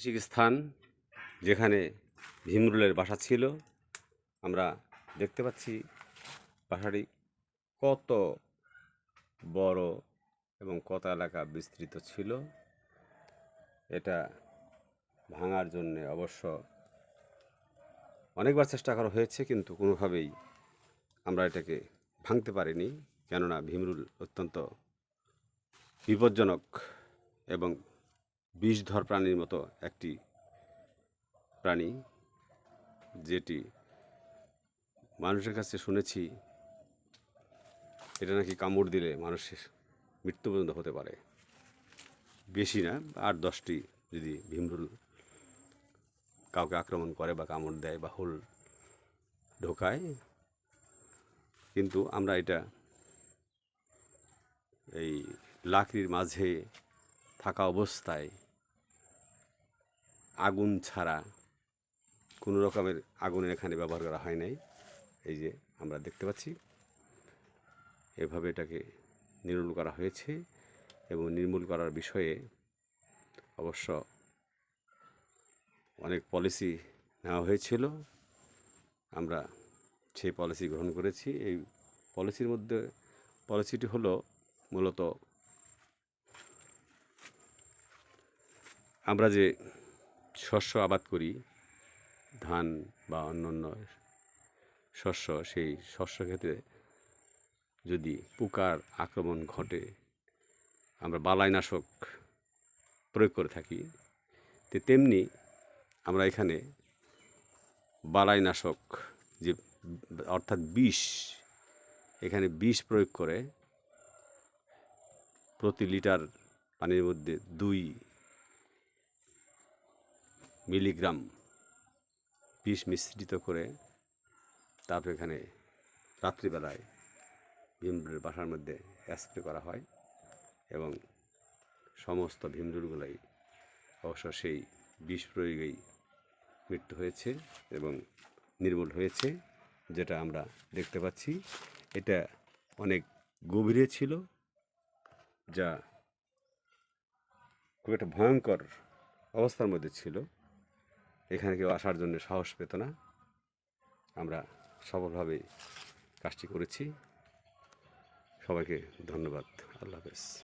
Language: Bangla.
ঐতিহাসিক স্থান যেখানে ভীমরুলের বাসা ছিল, আমরা দেখতে পাচ্ছি বাসাটি কত বড় এবং কত এলাকা বিস্তৃত ছিল। এটা ভাঙার জন্যে অবশ্য অনেকবার চেষ্টা করা হয়েছে, কিন্তু কোনোভাবেই আমরা এটাকে ভাঙতে পারিনি। কেননা ভীমরুল অত্যন্ত বিপজ্জনক এবং বিষধর প্রাণীর মতো একটি প্রাণী, যেটি মানুষের কাছে শুনেছি এটা নাকি কামড় দিলে মানুষের মৃত্যু পর্যন্ত হতে পারে। বেশি না, আট দশটি যদি ভীমরুল কাউকে আক্রমণ করে বা কামড় দেয় বা হুল ঢোকায়, কিন্তু আমরা এটা এই লাকড়ির মাঝে থাকা অবস্থায় আগুন ছাড়া কোনো রকমের আগুনের এখানে ব্যবহার করা হয় নাই। এই যে আমরা দেখতে পাচ্ছি, এভাবে এটাকে নির্মূল করা হয়েছে এবং নির্মূল করার বিষয়ে অবশ্য অনেক পলিসি নেওয়া হয়েছিল। আমরা সেই পলিসি গ্রহণ করেছি। এই পলিসির মধ্যে পলিসিটি হলো মূলত আমরা যে শস্য আবাদ করি, ধান বা অন্যান্য শস্য, সেই শস্য ক্ষেত্রে যদি পোকার আক্রমণ ঘটে, আমরা বালাইনাশক প্রয়োগ করে থাকি, তো তেমনি আমরা এখানে বালাইনাশক যে অর্থাৎ বিষ, এখানে বিষ প্রয়োগ করে প্রতি লিটার পানির মধ্যে দুই মিলিগ্রাম বিষ মিশ্রিত করে তারপর এখানে রাত্রিবেলায় ভীমরুলের বাসার মধ্যে স্প্রে করা হয় এবং সমস্ত ভীমরুলগুলাই অবশ্য সেই বিষ প্রয়োগেই মৃত্যু হয়েছে এবং নির্মূল হয়েছে, যেটা আমরা দেখতে পাচ্ছি। এটা অনেক গভীরে ছিল, যা খুব একটা ভয়ঙ্কর অবস্থার মধ্যে ছিল। এখানে কেউ আসার জন্য সাহস পেত না। আমরা সফলভাবে কাজটি করেছি। সবাইকে ধন্যবাদ। আল্লাহ হাফেজ।